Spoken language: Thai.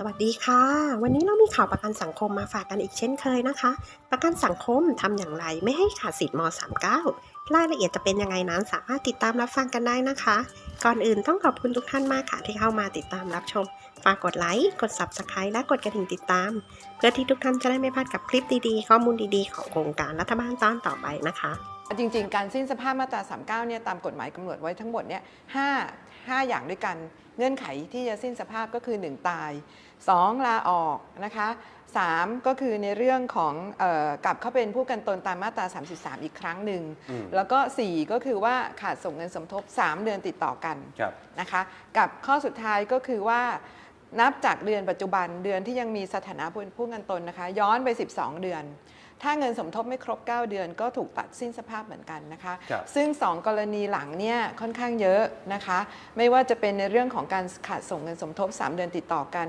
สวัสดีค่ะ วันนี้เรามีข่าวประกันสังคมมาฝากกันอีกเช่นเคยนะคะ ประกันสังคมทำอย่างไรไม่ให้ขาดสิทธิ์ม 39 รายละเอียดจะเป็นยังไงนั้นสามารถติดตามรับฟังกันได้นะคะ ก่อนอื่นต้องขอบคุณทุกท่านมากค่ะที่เข้ามาติดตามรับชม ฝากกดไลค์กด Subscribe และกดกระดิ่งติดตาม เพื่อที่ทุกท่านจะได้ไม่พลาดกับคลิปดีๆ ข้อมูลดีๆ ของโครงการรัฐบาลตอนต่อไปนะคะ จริง ๆ การสิ้นสภาพมาตรา 39 เนี่ยตามกฎหมายกำหนดไว้ทั้งหมดเนี่ย5 5อย่างด้วยกัน เงื่อนไขที่จะสิ้นสภาพก็คือ 1 ตาย 2 ลาออกนะคะ3ก็คือในเรื่องของเออกลับเข้าเป็นผู้กันตนตามมาตรา 33 อีกครั้งหนึ่งอืมแล้วก็ 4 ก็คือว่าขาดส่งเงินสมทบ 3 เดือนติดต่อกันครับนะคะ กับข้อสุดท้ายก็คือว่า นับจากเดือนปัจจุบันเดือนที่ยังมีสถานะผู้ผู้เงินตนนะคะ ย้อนไป 12 เดือน ถ้าเงินสมทบไม่ครบ 9 เดือนก็ถูกตัดสิ้นสภาพเหมือนกันนะคะครับซึ่ง 2 กรณีหลังเนี่ยค่อนข้างเยอะนะคะ ไม่ว่าจะเป็นในเรื่องของการขาดส่งเงินสมทบ 3 เดือนติดต่อกัน